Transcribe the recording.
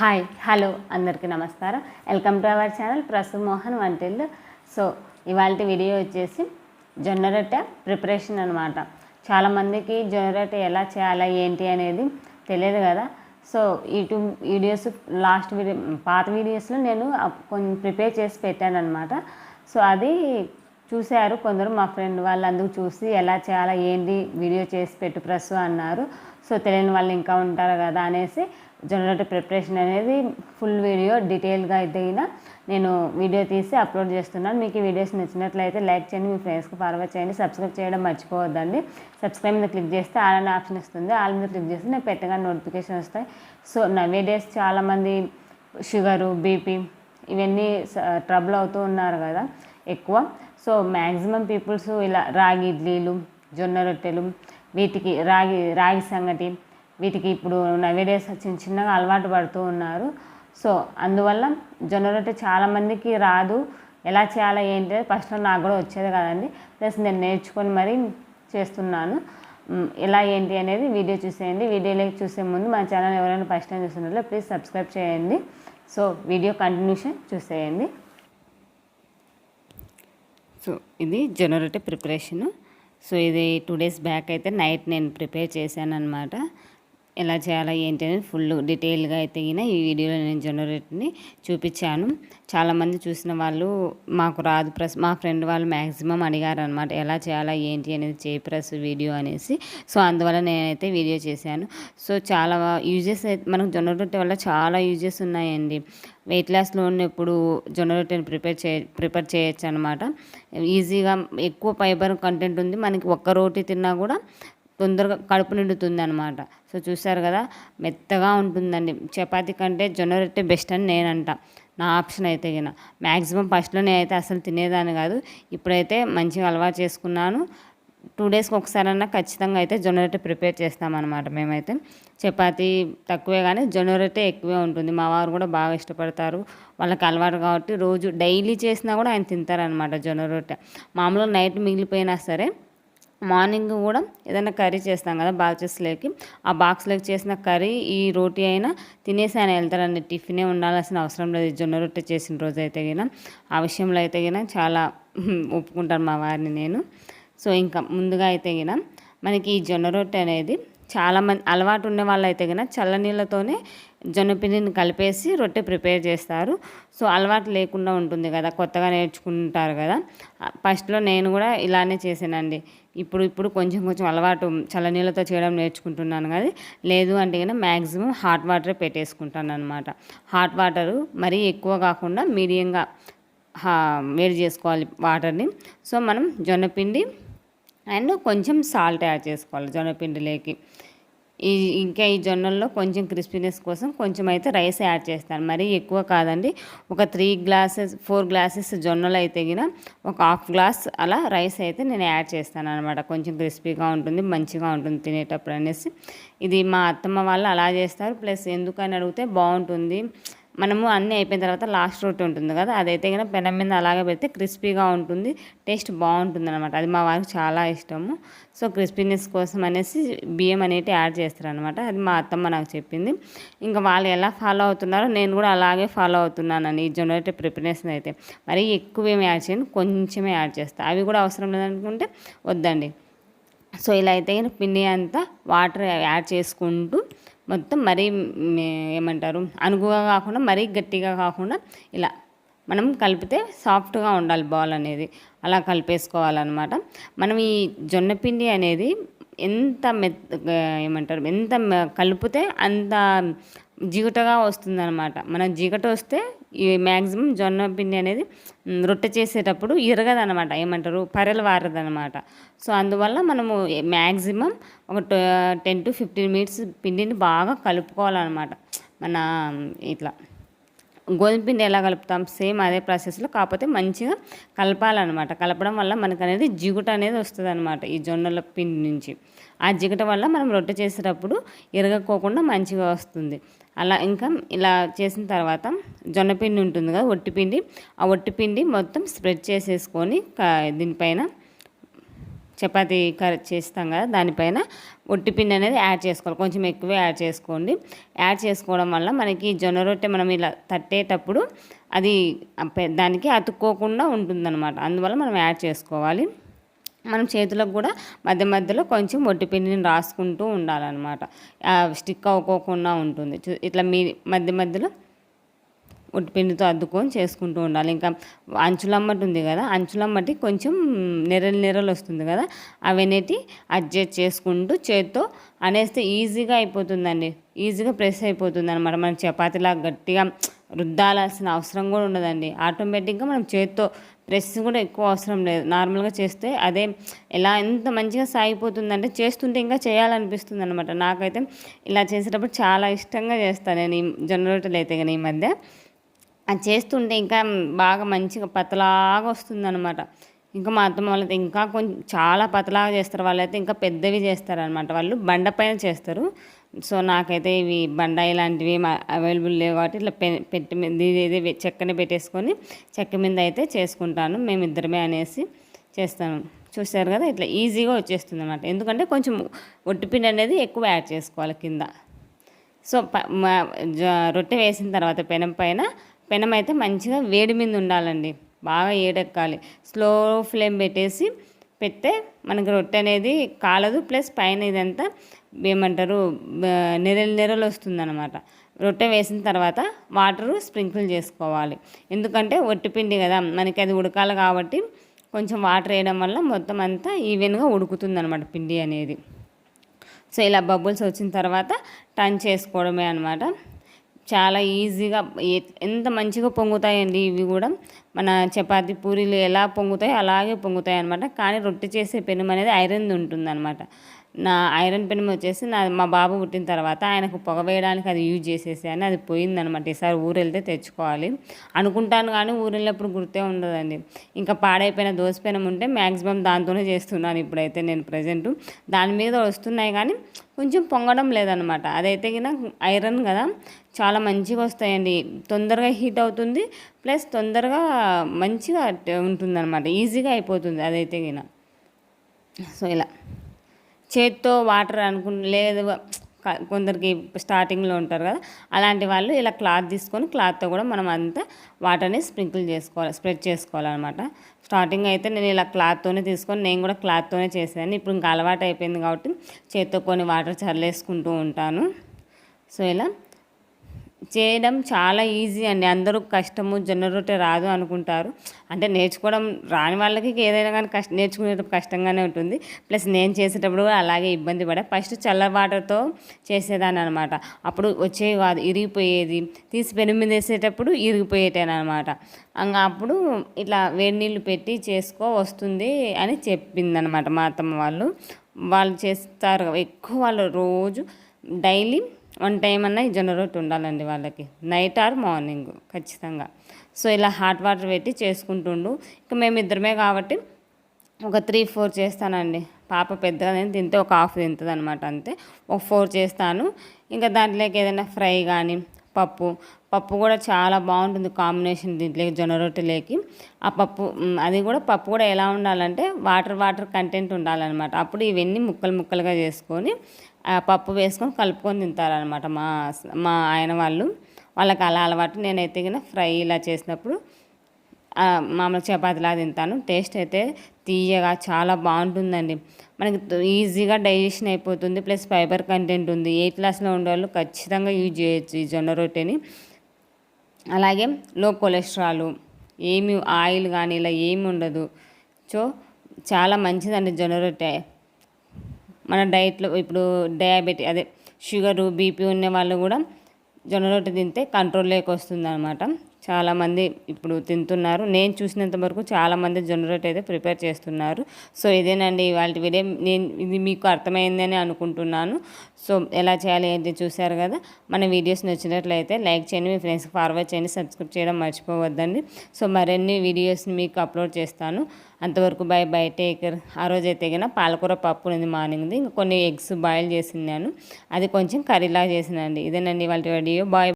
Hi hello అందరికీ నమస్కారం. Welcome to our channel Prasu Mohan వంటిల్లు. సో ఇవాళ వీడియో వచ్చేసి జొన్న రొట్టె ప్రిపరేషన్ అనమాట చాలామందికి జొన్న రొట్టె ఎలా చేయాలా ఏంటి అనేది తెలియదు కదా. So YouTube videos last video పాత వీడియోస్లో నేను కొన్ని ప్రిపేర్ చేసి పెట్టాను అనమాట సో అది చూశారు కొందరు మా ఫ్రెండ్ వాళ్ళు అందుకు చూసి ఎలా చేయాలా ఏంటి వీడియో చేసి పెట్టు ప్రసు అన్నారు. సో తెలియని వాళ్ళు ఇంకా ఉంటారు కదా అనేసి జొన్న ప్రిపరేషన్ అనేది ఫుల్ వీడియో డీటెయిల్గా అయితే నేను వీడియో తీసి అప్లోడ్ చేస్తున్నాను. మీకు ఈ వీడియోస్ నచ్చినట్లయితే లైక్ చేయండి మీ ఫ్రెండ్స్కి ఫార్వర్డ్ చేయండి సబ్స్క్రైబ్ చేయడం మర్చిపోవద్దండి. సబ్స్క్రైబ్ మీద క్లిక్ చేస్తే ఆల్ అనే ఆప్షన్ వస్తుంది. ఆల్ మీద క్లిక్ చేస్తే నేను పెట్టగానే నోటిఫికేషన్ వస్తాయి. సో నవే డేస్ చాలామంది షుగరు బీపీ ఇవన్నీ ట్రబుల్ అవుతూ ఉన్నారు కదా ఎక్కువ. సో మ్యాక్సిమం పీపుల్స్ ఇలా రాగి ఇడ్లీలు జొన్న రొట్టెలు వీటికి రాగి రాగి సంగటి వీటికి ఇప్పుడు నవేడేస్ చిన్న చిన్నగా అలవాటు పడుతూ ఉన్నారు. సో అందువల్ల జొన్న రొట్టె చాలామందికి రాదు. ఎలా చేయాలా ఏంటి ఫస్ట్లో నాకు కూడా వచ్చేది కదండి. ప్లస్ నేను నేర్చుకొని మరీ చేస్తున్నాను. ఎలా ఏంటి అనేది వీడియో చూసేయండి. వీడియోలోకి చూసే ముందు మా ఛానల్ ఎవరైనా ఫస్ట్ టైం చూస్తున్నట్లే ప్లీజ్ సబ్స్క్రైబ్ చేయండి. సో వీడియో కంటిన్యూషన్ చూసేయండి. సో ఇది జొన్న ప్రిపరేషను సో ఇది టూ డేస్ బ్యాక్ అయితే నైట్ నేను ప్రిపేర్ చేశాను అనమాట ఎలా చేయాలా ఏంటి అనేది ఫుల్ డీటెయిల్గా అయితే అయినా ఈ వీడియోలో నేను జనరేటర్ని చూపించాను. చాలామంది చూసిన వాళ్ళు మాకు రాదు ప్రెస్ మా ఫ్రెండ్ వాళ్ళు మ్యాక్సిమం అడిగారు అనమాట ఎలా చేయాలా ఏంటి అనేది చేయి ప్రెస్ వీడియో అనేసి. సో అందువల్ల నేనైతే వీడియో చేశాను. సో చాలా యూజెస్ అయితే మనకు జొన్న వల్ల చాలా యూజెస్ ఉన్నాయండి. వెయిట్ లాస్లో ఉన్నప్పుడు జొన్న రొట్టెని ప్రిపేర్ చే ప్రిపేర్ చేయొచ్చు అనమాట ఈజీగా ఎక్కువ ఫైబర్ కంటెంట్ ఉంది మనకి ఒక్క రోటీ తిన్నా కూడా తొందరగా కడుపు నిండుతుంది అనమాట సో చూసారు కదా మెత్తగా ఉంటుందండి. చపాతీ కంటే జొన్న రొట్టె బెస్ట్ అని నేనంట. నా ఆప్షన్ అయితే గిన. మ్యాక్సిమం ఫస్ట్లో నేనైతే అసలు తినేదాన్ని కాదు. ఇప్పుడైతే మంచిగా అలవాటు చేసుకున్నాను. టూ డేస్కి ఒకసారన్నా ఖచ్చితంగా అయితే జొన్న రొట్టె ప్రిపేర్ చేస్తామన్నమాట మేమైతే. చపాతీ తక్కువే కానీ జొన్న రొట్టె ఎక్కువే ఉంటుంది. మా వారు కూడా బాగా ఇష్టపడతారు. వాళ్ళకి అలవాటు కాబట్టి రోజు డైలీ చేసినా కూడా ఆయన తింటారనమాట జొన్న రొట్టె. మామూలుగా నైట్ మిగిలిపోయినా సరే మార్నింగ్ కూడా ఏదైనా కర్రీ చేస్తాం కదా బాక్సెస్లోకి ఆ బాక్స్లోకి చేసిన కర్రీ ఈ రోటీ అయినా తినేసి ఆయన వెళ్తారండి. టిఫినే ఉండాల్సిన అవసరం లేదు. జొన్న రొట్టె చేసిన రోజు అయితే గిన ఆ విషయంలో అయితే గిన చాలా ఒప్పుకుంటాను మా వారిని నేను. సో ఇంకా ముందుగా అయితే గిన మనకి ఈ జొన్న రొట్టె అనేది చాలా మంది అలవాటు ఉన్న వాళ్ళైతే కనుక చల్లనీళ్ళతోనే జొన్నపిండిని కలిపేసి రొట్టె ప్రిపేర్ చేస్తారు. సో అలవాటు లేకుండా ఉంటుంది కదా కొత్తగా నేర్చుకుంటారు కదా. ఫస్ట్లో నేను కూడా ఇలానే చేసానండి. ఇప్పుడు ఇప్పుడు కొంచెం కొంచెం అలవాటు చల్లనీళ్ళతో చేయడం నేర్చుకుంటున్నాను కానీ లేదు అంటే కనుక మ్యాక్సిమం హాట్ వాటర్ పెట్టేసుకుంటాను అనమాట హాట్ వాటరు మరీ ఎక్కువ కాకుండా మీడియంగా హా వేడి చేసుకోవాలి వాటర్ని. సో మనం జొన్నపిండి అండ్ కొంచెం సాల్ట్ యాడ్ చేసుకోవాలి జొన్నపిండిలోకి. ఈ ఇంకా ఈ జొన్నల్లో కొంచెం క్రిస్పీనెస్ కోసం కొంచెం అయితే రైస్ యాడ్ చేస్తాను. మరీ ఎక్కువ కాదండి ఒక త్రీ గ్లాసెస్ ఫోర్ గ్లాసెస్ జొన్నలు అయితే గిన ఒక హాఫ్ గ్లాస్ అలా రైస్ అయితే నేను యాడ్ చేస్తాను అనమాట కొంచెం క్రిస్పీగా ఉంటుంది మంచిగా ఉంటుంది తినేటప్పుడు అనేసి. ఇది మా అత్తమ్మ వాళ్ళు అలా చేస్తారు ప్లస్ ఎందుకని అడిగితే బాగుంటుంది. మనము అన్నీ అయిపోయిన తర్వాత లాస్ట్ రొట్టె ఉంటుంది కదా అదైతే కనుక పెనం మీద అలాగే పెడితే క్రిస్పీగా ఉంటుంది టేస్ట్ బాగుంటుంది అనమాట అది మా వారికి చాలా ఇష్టము. సో క్రిస్పీనెస్ కోసం అనేసి బియ్యం అనేవి యాడ్ చేస్తారనమాట అది మా అత్తమ్మ నాకు చెప్పింది. ఇంకా వాళ్ళు ఎలా ఫాలో అవుతున్నారో నేను కూడా అలాగే ఫాలో అవుతున్నానండి. ఈ జొన్న ప్రిపరేషన్ అయితే మరీ ఎక్కువ ఏమి యాడ్ చేయను కొంచెమే యాడ్ చేస్తాను అవి కూడా అవసరం లేదనుకుంటే వద్దండి. సో ఇలా అయితే పిండి అంతా వాటర్ యాడ్ చేసుకుంటూ మొత్తం మరీ ఏమంటారు అనుగుగా కాకుండా మరీ గట్టిగా కాకుండా ఇలా మనం కలిపితే సాఫ్ట్గా ఉండాలి బాల్ అనేది. అలా కలిపేసుకోవాలన్నమాట. మనం ఈ జొన్న పిండి అనేది ఎంత మెత్త ఏమంటారు ఎంత మె- కలిపితే అంత జిగుటగా వస్తుందన్నమాట. మన జిగట వస్తే ఈ మ్యాక్సిమం జొన్న పిండి అనేది రొట్టె చేసేటప్పుడు ఇరగదనమాట ఏమంటారు? పరెలు వారదనమాట సో అందువల్ల మనము మ్యాక్సిమం ఒక టెన్ టు ఫిఫ్టీన్ మినిట్స్ పిండిని బాగా కలుపుకోవాలన్నమాట. మన ఇట్లా గోధుమ పిండి ఎలా కలుపుతాం? సేమ్ అదే ప్రాసెస్లో కాకపోతే మంచిగా కలపాలన్నమాట. కలపడం వల్ల మనకు అనేది జిగుట అనేది వస్తుంది అనమాట ఈ జొన్నల పిండి నుంచి. ఆ జిగట వల్ల మనం రొట్టె చేసేటప్పుడు ఇరగకోకుండా మంచిగా వస్తుంది. అలా ఇంకా ఇలా చేసిన తర్వాత జొన్నపిండి ఉంటుంది కదా వట్టిపిండి ఆ ఒట్టిపిండి మొత్తం స్ప్రెడ్ చేసేసుకొని దీనిపైన చపాతి కర్రీ చేస్తాం కదా దానిపైన ఒట్టిపిండి అనేది యాడ్ చేసుకోవాలి. కొంచెం ఎక్కువే యాడ్ చేసుకోండి. యాడ్ చేసుకోవడం వల్ల మనకి జొన్న రొట్టె మనం ఇలా తట్టేటప్పుడు అది దానికి అతుక్కోకుండా ఉంటుందన్నమాట. అందువల్ల మనం యాడ్ చేసుకోవాలి. మనం చేతులకు కూడా మధ్య మధ్యలో కొంచెం ఒట్టి పిండిని రాసుకుంటూ ఉండాలన్నమాట. స్టిక్ అవ్వకోకుండా ఉంటుంది. ఇట్లా మీ మధ్య మధ్యలో పిండితో అద్దుకొని చేసుకుంటూ ఉండాలి. ఇంకా అంచులమ్మటి ఉంది కదా అంచులమ్మటి కొంచెం నెరలు నెరలు వస్తుంది కదా అవన్నిటి అడ్జస్ట్ చేసుకుంటూ చేత్తో అనేస్తే ఈజీగా అయిపోతుందండి. ఈజీగా ప్రెస్ అయిపోతుంది అనమాట మనం చపాతీలా గట్టిగా రుద్దాల్సిన అవసరం కూడా ఉండదండి. ఆటోమేటిక్గా మనం చేత్తో రెస్ట్ కూడా ఎక్కువ అవసరం లేదు. నార్మల్గా చేస్తే అదే ఎలా ఎంత మంచిగా సాగిపోతుందంటే చేస్తుంటే ఇంకా చేయాలనిపిస్తుంది అనమాట నాకైతే ఇలా చేసేటప్పుడు చాలా ఇష్టంగా చేస్తాను నేను ఈ జొన్న రొట్టెలు అయితే కానీ ఈ మధ్య. అది చేస్తుంటే ఇంకా బాగా మంచిగా పతలాగా వస్తుందన్నమాట. ఇంకా మా అత్తమ్మ వాళ్ళైతే ఇంకా కొంచెం చాలా పతలాగా చేస్తారు. వాళ్ళైతే ఇంకా పెద్దవి చేస్తారనమాట వాళ్ళు బండ పైన చేస్తారు. సో నాకైతే ఇవి బండ ఇలాంటివి అవైలబుల్ లేవు కాబట్టి ఇట్లా పెట్టి ఇది చెక్కని పెట్టేసుకొని చెక్క మీద అయితే చేసుకుంటాను. మేమిద్దరమే అనేసి చేస్తాను. చూశారు కదా? ఇట్లా ఈజీగా వచ్చేస్తుంది అనమాట ఎందుకంటే కొంచెం ఒట్టిపిండి అనేది ఎక్కువ యాడ్ చేసుకోవాలి కింద. సో రొట్టె వేసిన తర్వాత పెనం పైన పెనం అయితే మంచిగా వేడి మీద ఉండాలండి. బాగా ఏడెక్కాలి. స్లో ఫ్లేమ్ పెట్టేసి పెడితే మనకి రొట్టె అనేది కాలదు. ప్లస్ పైన ఇదంతా ఏమంటారు నెరలు నెరలు వస్తుందన్నమాట. రొట్టె వేసిన తర్వాత వాటరు స్ప్రింకిల్ చేసుకోవాలి. ఎందుకంటే ఒట్టిపిండి కదా మనకి అది ఉడకాలి కాబట్టి కొంచెం వాటర్ వేయడం వల్ల మొత్తం అంతా ఈవెన్గా ఉడుకుతుంది అనమాట పిండి అనేది. సో ఇలా బబుల్స్ వచ్చిన తర్వాత టర్న్ చేసుకోవడమే అనమాట చాలా ఈజీగా ఎంత మంచిగా పొంగుతాయండి ఇవి కూడా. మన చపాతీ పూరీలు ఎలా పొంగుతాయో అలాగే పొంగుతాయి అనమాట కానీ రొట్టె చేసే పెనుమనేది ఐరన్ ఉంటుంది అనమాట నా ఐరన్ పెనం వచ్చేసి నా మా బాబు పుట్టిన తర్వాత ఆయనకు పొగ వేయడానికి అది యూజ్ చేసేసాను అది పోయిందనమాట ఈసారి ఊరు వెళ్తే తెచ్చుకోవాలి. అనుకుంటాను కానీ ఊరు వెళ్ళినప్పుడు గుర్తే ఉండదండి. ఇంకా పాడైపోయిన దోసపెనం ఉంటే మ్యాక్సిమం దాంతోనే చేస్తున్నాను ఇప్పుడైతే నేను ప్రజెంట్. దాని మీద వస్తున్నాయి కానీ కొంచెం పొంగడం లేదనమాట అదైతే కింద ఐరన్ కదా చాలా మంచిగా వస్తాయండి. తొందరగా హీట్ అవుతుంది ప్లస్ తొందరగా మంచిగా ఉంటుందన్నమాట. ఈజీగా అయిపోతుంది అదైతే కింద సో ఇలా. చేత్తో వాటర్ అనుకు లేదు కొందరికి స్టార్టింగ్లో ఉంటారు కదా అలాంటి వాళ్ళు ఇలా క్లాత్ తీసుకొని క్లాత్తో కూడా మనం అంతా వాటర్ని స్ప్రింకిల్ చేసుకోవాలి స్ప్రెడ్ చేసుకోవాలన్నమాట. స్టార్టింగ్ అయితే నేను ఇలా క్లాత్తోనే తీసుకొని నేను కూడా క్లాత్తోనే చేసేదాన్ని. ఇప్పుడు ఇంకా అలవాటు అయిపోయింది కాబట్టి చేత్తో కొన్ని వాటర్ చల్లేసుకుంటూ ఉంటాను. సో ఇలా చేయడం చాలా ఈజీ అండి. అందరూ కష్టము జొన్న రొట్టె రాదు అనుకుంటారు. అంటే నేర్చుకోవడం రాని వాళ్ళకి ఏదైనా కానీ కష్టం నేర్చుకునేటప్పుడు కష్టంగానే ఉంటుంది. ప్లస్ నేను చేసేటప్పుడు కూడా అలాగే ఇబ్బంది పడే. ఫస్ట్ చల్ల వాటర్తో చేసేదాన్ని అనమాట అప్పుడు వచ్చేవి కాదు. ఇరిగిపోయేది. తీసి పెనుమిది మీద వేసేటప్పుడు ఇరిగిపోయేటాను అనమాట ఇంకా అప్పుడు ఇట్లా వేడి నీళ్ళు పెట్టి చేసుకో వస్తుంది అని చెప్పిందనమాట మా అత్తమ్మ వాళ్ళు. వాళ్ళు చేస్తారు. ఎక్కువ వాళ్ళు రోజు డైలీ వన్ టైం అన్నా ఈ జొన్న రొట్టె ఉండాలండి వాళ్ళకి. నైట్ ఆర్ మార్నింగ్ ఖచ్చితంగా. సో ఇలా హాట్ వాటర్ పెట్టి చేసుకుంటుండు. ఇక మేము ఇద్దరమే కాబట్టి ఒక త్రీ ఫోర్ చేస్తానండి. పాప పెద్దగా తింటే ఒక హాఫ్ తింటుంది అనమాట అంతే. ఒక ఫోర్ చేస్తాను. ఇంకా దాంట్లోకి ఏదైనా ఫ్రై కానీ పప్పు. పప్పు కూడా చాలా బాగుంటుంది కాంబినేషన్ దీంట్లోకి జొన్న రొట్టెలోకి ఆ పప్పు అది కూడా పప్పు కూడా ఎలా ఉండాలంటే వాటర్ వాటర్ కంటెంట్ ఉండాలన్నమాట. అప్పుడు ఇవన్నీ ముక్కలు ముక్కలుగా చేసుకొని పప్పు వేసుకొని కలుపుకొని తింటారనమాట మా మా ఆయన వాళ్ళు. వాళ్ళకి అలా అలవాటు. నేనైతే కన్నా ఫ్రై ఇలా చేసినప్పుడు మామూలు చపాతీలా తింటాను. టేస్ట్ అయితే తీయగా చాలా బాగుంటుందండి. మనకి ఈజీగా డైజెషన్ అయిపోతుంది ప్లస్ ఫైబర్ కంటెంట్ ఉంది. ఎయిట్ క్లాస్లో ఉండేవాళ్ళు ఖచ్చితంగా యూజ్ చేయొచ్చు ఈ జొన్న రొట్టెని. అలాగే లో కొలెస్ట్రాల్ ఏమి ఆయిల్ కానీ ఇలా ఏమి ఉండదు. సో చాలా మంచిదండి జొన్న రొట్టె. మన డైట్లో ఇప్పుడు డయాబెటీ అదే షుగరు బీపీ ఉన్న వాళ్ళు కూడా జొన్న రొట్టె తింటే కంట్రోల్లోకి వస్తుంది అనమాట చాలామంది ఇప్పుడు తింటున్నారు. నేను చూసినంత వరకు చాలామంది జొన్న రొట్టె అయితే ప్రిపేర్ చేస్తున్నారు. సో ఇదేనండి వాళ్ళ వీడియో. నేను ఇది మీకు అర్థమైందని అనుకుంటున్నాను. సో ఎలా చేయాలి అయితే చూశారు కదా? మన వీడియోస్ నచ్చినట్లయితే లైక్ చేయండి. మీ ఫ్రెండ్స్కి ఫార్వర్డ్ చేయండి. సబ్స్క్రైబ్ చేయడం మర్చిపోవద్దండి. సో మరిన్ని వీడియోస్ని మీకు అప్లోడ్ చేస్తాను. అంతవరకు బై బై. టేకర్ ఆ రోజు అయితే కన్నా పాలకూర పప్పు ఉంది మార్నింగ్ది. ఇంకా కొన్ని ఎగ్స్ బాయిల్ చేసినాను అది కొంచెం కర్రీలా చేసినండి ఇదేనండి వాళ్ళ వీడియో. బాయ్.